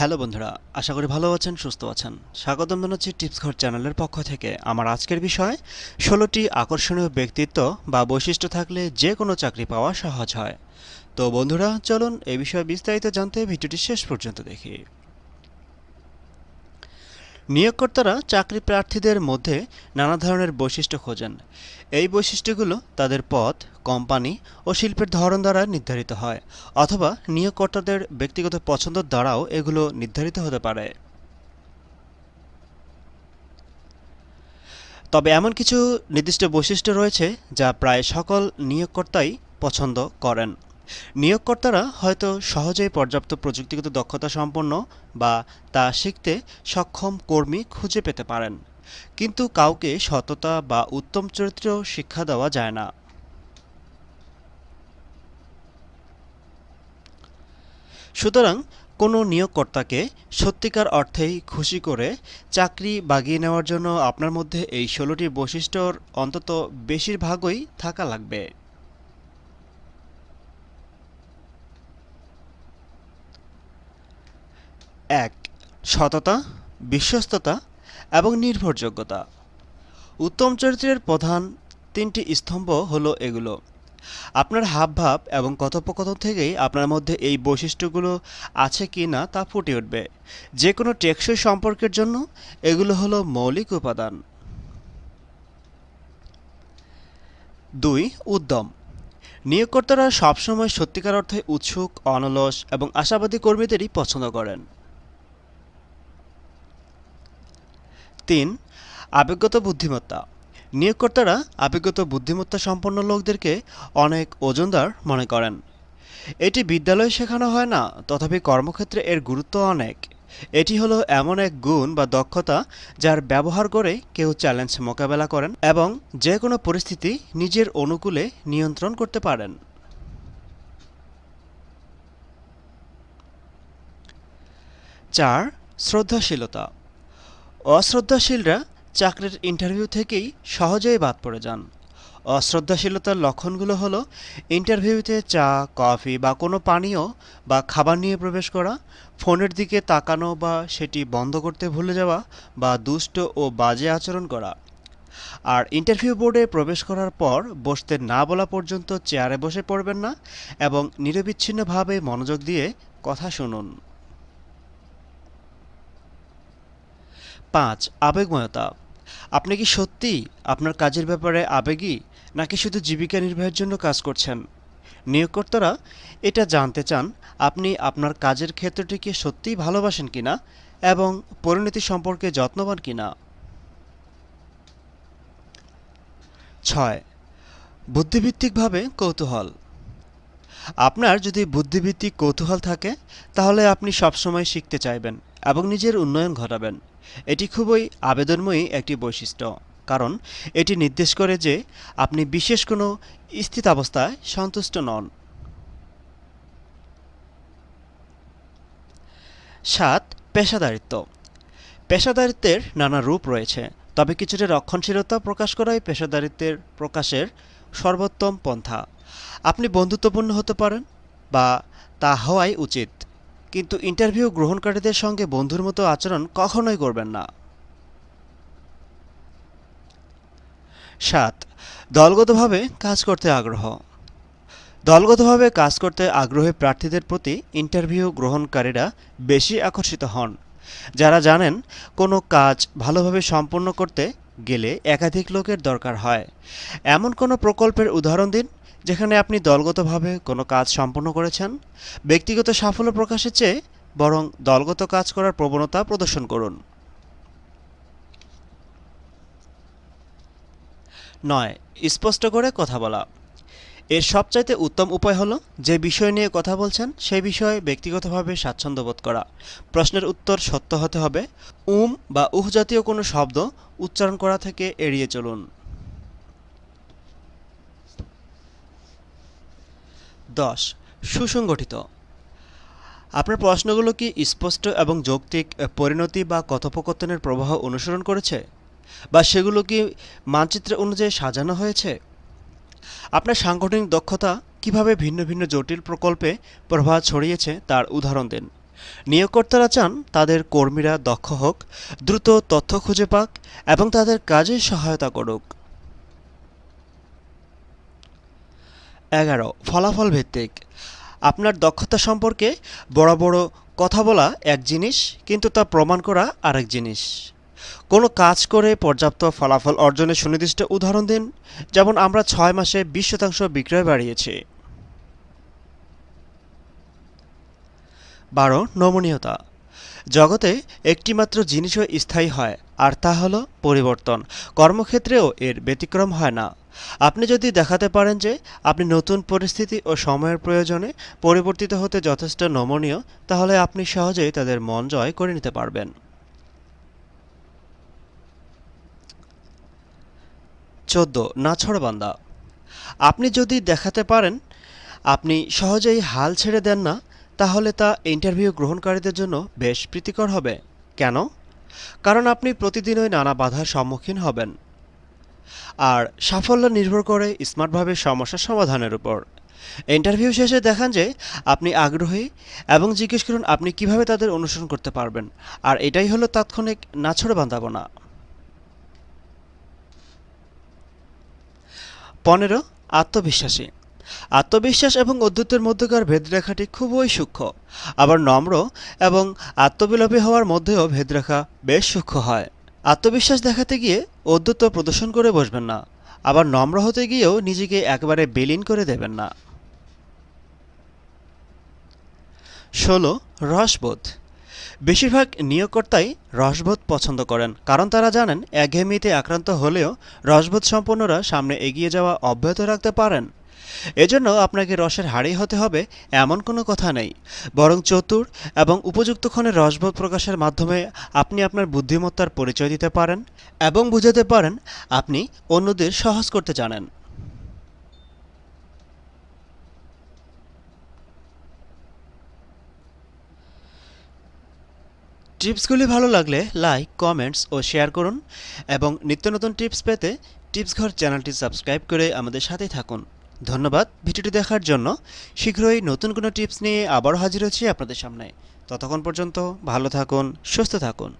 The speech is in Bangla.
হ্যালো বন্ধুরা, আশা করি ভালো আছেন, সুস্থ আছেন। স্বাগতম জানাচ্ছি টিপস ঘর চ্যানেলের পক্ষ থেকে। আমার আজকের বিষয়, ষোলোটি আকর্ষণীয় ব্যক্তিত্ব বা বৈশিষ্ট্য থাকলে যে কোনো চাকরি পাওয়া সহজ হয়। তো বন্ধুরা, চলুন এ বিষয়ে বিস্তারিত জানতে ভিডিওটি শেষ পর্যন্ত দেখি। নিয়োগকর্তারা চাকরি প্রার্থীদের মধ্যে নানা ধরনের বৈশিষ্ট্য খোঁজেন। এই বৈশিষ্ট্যগুলো তাদের পদ, কোম্পানি ও শিল্পের ধরন দ্বারা নির্ধারিত হয়, অথবা নিয়োগকর্তাদের ব্যক্তিগত পছন্দ দ্বারাও এগুলো নির্ধারিত হতে পারে। তবে এমন কিছু নির্দিষ্ট বৈশিষ্ট্য রয়েছে যা প্রায় সকল নিয়োগকর্তাই পছন্দ করেন। নিয়োগকর্তারা হয়তো সহজেই পর্যাপ্ত প্রযুক্তিগত দক্ষতা সম্পন্ন বা তা শিখতে সক্ষম কর্মী খুঁজে পেতে পারেন। কিন্তু কাউকে সততা বা উত্তম চরিত্র শিক্ষা দেওয়া যায় না। সুতরাং কোনো নিয়োগকর্তাকে সত্যিকার অর্থেই খুশি করে চাকরি বাগিয়ে নেওয়ার জন্য আপনার মধ্যে এই ষোলোটি বৈশিষ্ট্যর অন্তত বেশিরভাগই থাকা লাগবে। এক, সততা, বিশ্বস্ততা এবং নির্ভরযোগ্যতা। উত্তম চরিত্রের প্রধান তিনটি স্তম্ভ হলো এগুলো। আপনার হাবভাব এবং কথোপকথন থেকেই আপনার মধ্যে এই বৈশিষ্ট্যগুলো আছে কি না তা ফুটে উঠবে। যে কোনো টেকসই সম্পর্কের জন্য এগুলো হলো মৌলিক উপাদান। দুই, উদ্যম। নিয়োগকর্তারা সবসময় সত্যিকার অর্থে উৎসুক, অনলস এবং আশাবাদী কর্মীদেরই পছন্দ করেন। তিন, আবেগগত বুদ্ধিমত্তা। নিয়োগকর্তারা আবেগগত বুদ্ধিমত্তা সম্পন্ন লোকদেরকে অনেক ওজনদার মনে করেন। এটি বিদ্যালয়ে শেখানো হয় না, তথাপি কর্মক্ষেত্রে এর গুরুত্ব অনেক। এটি হলো এমন এক গুণ বা দক্ষতা যার ব্যবহার করে কেউ চ্যালেঞ্জ মোকাবেলা করেন এবং যে কোনো পরিস্থিতি নিজের অনুকূলে নিয়ন্ত্রণ করতে পারেন। চার, শ্রদ্ধাশীলতা। অশ্রদ্ধাশীলরা চাকরির ইন্টারভিউ থেকেই সহজেই বাদ পড়ে যান। অশ্রদ্ধাশীলতার লক্ষণগুলো হলো ইন্টারভিউতে চা, কফি বা কোনো পানীয় বা খাবার নিয়ে প্রবেশ করা, ফোনের দিকে তাকানো বা সেটি বন্ধ করতে ভুলে যাওয়া বা দুষ্ট ও বাজে আচরণ করা। আর ইন্টারভিউ বোর্ডে প্রবেশ করার পর বসতে না বলা পর্যন্ত চেয়ারে বসে পড়বেন না এবং নিরবিচ্ছিন্নভাবে মনোযোগ দিয়ে কথা শুনুন। পাঁচ, আবেগময়তা। আপনি কি সত্যি আপনার কাজের ব্যাপারে আবেগী, নাকি শুধু জীবিকা নির্বাহের জন্য কাজ করছেন? নিয়োগকর্তারা এটা জানতে চান, আপনি আপনার কাজের ক্ষেত্রটিকে সত্যিই ভালোবাসেন কিনা এবং পরিণতি সম্পর্কে যত্নবান কিনা? ছয় বুদ্ধিভিত্তিকভাবে কৌতূহল। আপনার যদি বুদ্ধিভিত্তিক কৌতূহল থাকে, তাহলে আপনি সবসময় শিখতে চাইবেন এবং নিজের উন্নয়ন ঘটাবেন। এটি খুবই আবেদনময়ী একটি বৈশিষ্ট্য। কারণ এটি নির্দেশ করে যে আপনি বিশেষ কোনো স্থিতাবস্থায় সন্তুষ্ট নন। সাত, পেশাদারিত্ব। পেশাদারিত্বের নানা রূপ রয়েছে, তবে কিছুটা রক্ষণশীলতা প্রকাশ করাই পেশাদারিত্বের প্রকাশের সর্বোত্তম পন্থা। আপনি বন্ধুত্বপূর্ণ হতে পারেন বা তা হওয়াই উচিত। কিন্তু ইন্টারভিউ গ্রহণকারীদের সঙ্গে বন্ধুর মতো আচরণ কখনোই করবেন না। সাত, দলগতভাবে কাজ করতে আগ্রহ। দলগতভাবে কাজ করতে আগ্রহী প্রার্থীদের প্রতি ইন্টারভিউ গ্রহণকারীরা বেশি আকর্ষিত হন। যারা জানেন কোনো কাজ ভালোভাবে সম্পন্ন করতে গেলে একাধিক লোকের দরকার হয়। এমন কোনো প্রকল্পের উদাহরণ দিন যেখানে আপনি দলগতভাবে কোনো কাজ সম্পন্ন করেছেন, ব্যক্তিগত সাফল্য প্রকাশের চেয়ে বরং দলগত কাজ করার প্রবণতা প্রদর্শন করুন। নয়, স্পষ্ট করে কথা বলা। এর সবচাইতে উত্তম উপায় হলো যে বিষয় নিয়ে কথা বলছেন সেই বিষয়ে ব্যক্তিগতভাবে স্বাচ্ছন্দ্য বোধ করা। প্রশ্নের উত্তর সত্য হতে হবে। উম বা উহ জাতীয় কোনো শব্দ উচ্চারণ করা থেকে এড়িয়ে চলুন। দশ, সুসংগঠিত। আপনার প্রশ্নগুলো কি স্পষ্ট এবং যৌক্তিক পরিণতি বা কথোপকথনের প্রবাহ অনুসরণ করেছে? বা সেগুলো কি মানচিত্র অনুযায়ী সাজানো হয়েছে? আপনার সাংগঠনিক দক্ষতা কীভাবে ভিন্ন ভিন্ন জটিল প্রকল্পে প্রভাব ছড়িয়েছে তার উদাহরণ দিন। নিয়োগকর্তারা চান তাদের কর্মীরা দক্ষ হোক, দ্রুত তথ্য খুঁজে পাক এবং তাদের কাজে সহায়তা করুক। এগারো, ফলাফল ভিত্তিক। আপনার দক্ষতা সম্পর্কে বড় বড় কথা বলা এক জিনিস, কিন্তু তা প্রমাণ করা আরেক জিনিস। কোনো কাজ করে পর্যাপ্ত ফলাফল অর্জনের সুনির্দিষ্ট উদাহরণ দিন, যেমন আমরা ছয় মাসে বিশ শতাংশ বিক্রয় বাড়িয়েছি। বারো, নমনীয়তা। জগতে একটিমাত্র জিনিসও স্থায়ী হয় আর তা হলো পরিবর্তন। কর্মক্ষেত্রেও এর ব্যতিক্রম হয় না। আপনি যদি দেখাতে পারেন যে আপনি নতুন পরিস্থিতি ও সময়ের প্রয়োজনে পরিবর্তিত হতে যথেষ্ট নমনীয়, তাহলে আপনি সহজেই তাদের মন জয় করে নিতে পারবেন। চোদ্দ, নাছড়বান্দা। আপনি যদি দেখাতে পারেন, আপনি সহজেই হাল ছেড়ে দেন না, তাহলে তা ইন্টারভিউ গ্রহণকারীদের জন্য বেশ প্রীতিকর হবে। কেন? কারণ আপনি প্রতিদিনই নানা বাধার সম্মুখীন হবেন। আর সাফল্য নির্ভর করে স্মার্টভাবে সমস্যা সমাধানের উপর। ইন্টারভিউ শেষে দেখান যে আপনি আগ্রহী এবং জিজ্ঞেস করুন আপনি কীভাবে তাদের অনুসরণ করতে পারবেন। আর এটাই হলো তাৎক্ষণিক নাছড়ে বান্ধাবনা পনেরো, আত্মবিশ্বাসী। আত্মবিশ্বাস এবং অদ্ভুতের মধ্যকার ভেদরেখাটি খুবই সূক্ষ্ম, আবার নম্র এবং আত্মবিলোপী হওয়ার মধ্যেও ভেদরেখা বেশ সূক্ষ্ম হয়। আত্মবিশ্বাস দেখাতে গিয়ে অদ্ভুত প্রদর্শন করে বসবেন না, আবার নম্র হতে গিয়েও নিজেকে একেবারে বিলীন করে দেবেন না। ষোলো, রসবোধ। বেশিরভাগ নিয়োগকর্তাই রসবোধ পছন্দ করেন, কারণ তারা জানেন, একঘেয়েমিতে আক্রান্ত হলেও রসবোধ সম্পন্নরা সামনে এগিয়ে যাওয়া অব্যাহত রাখতে পারেন। এজন্য আপনাকে রসের হাড়ি হতে হবে এমন কোনো কথা নেই। বরং চতুর এবং উপযুক্ত ক্ষণে রসবোধ প্রকাশের মাধ্যমে আপনি আপনার বুদ্ধিমত্তার পরিচয় দিতে পারেন এবং বুঝাতে পারেন আপনি অন্যদের সহজ করতে জানেন। টিপসগুলি ভালো লাগলে লাইক, কমেন্টস ও শেয়ার করুন এবং নিত্য নতুন টিপস পেতে টিপস ঘর চ্যানেলটি সাবস্ক্রাইব করে আমাদের সাথেই থাকুন। ধন্যবাদ ভিডিওটি দেখার জন্য। শীঘ্রই নতুন কোনো টিপস নিয়ে আবারও হাজির হচ্ছি আপনাদের সামনে। ততক্ষণ পর্যন্ত ভালো থাকুন, সুস্থ থাকুন।